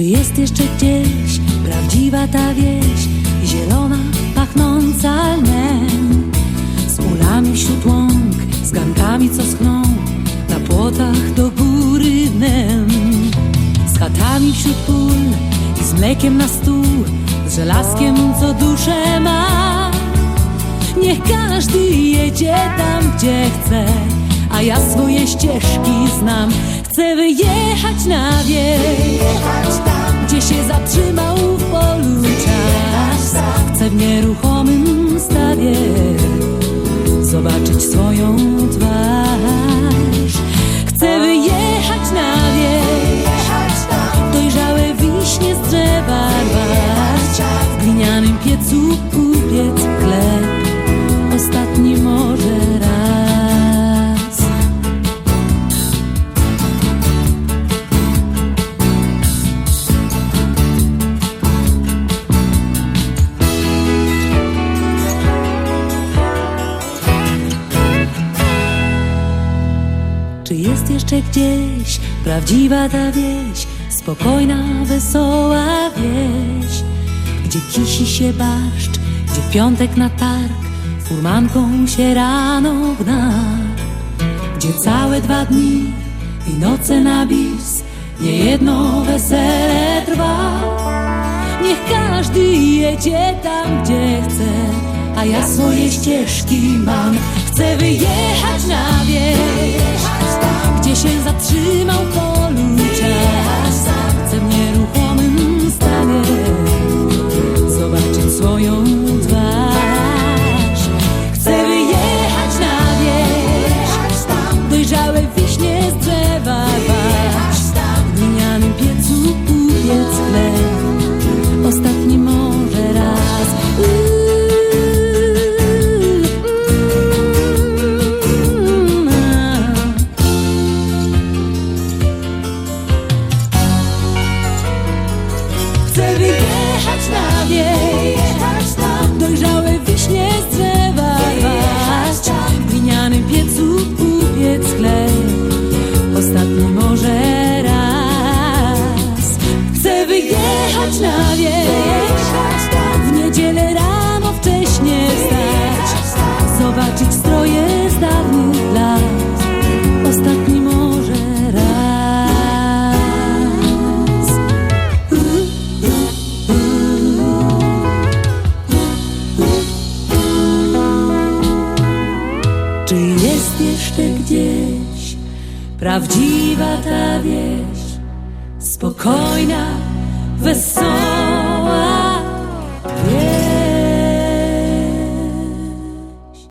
Czy jest jeszcze gdzieś prawdziwa ta wieś, zielona, pachnąca lnem? Z ulami wśród łąk, z gankami, co schną na płotach do góry dnem. Z chatami wśród pól i z mlekiem na stół, z żelazkiem, co duszę ma. Niech każdy jedzie tam, gdzie chce, a ja swoje ścieżki znam. Chcę wyjechać na wieś, gdzie się zatrzymał w polu czas. Chcę w nieruchomym stawie zobaczyć swoją twarz. Czy jest jeszcze gdzieś prawdziwa ta wieś, spokojna, wesoła wieś, gdzie kisi się barszcz, gdzie piątek na targ furmanką się rano gna, gdzie całe dwa dni i noce na bis, niejedno wesele trwa. Niech każdy jedzie tam, gdzie chce, a ja swoje ścieżki mam. Chcę wyjechać na wieś, gdzie się zatrzymał polu Chcę wyjechać na wieś, dojrzałe wiśnie z drzewa rwać. W glinianym piecu upiec chleb, ostatni może raz. Chcę wyjechać na wieś, w niedzielę rano wcześnie wstać, jeszcze gdzieś prawdziwa ta wieś, spokojna, wesoła?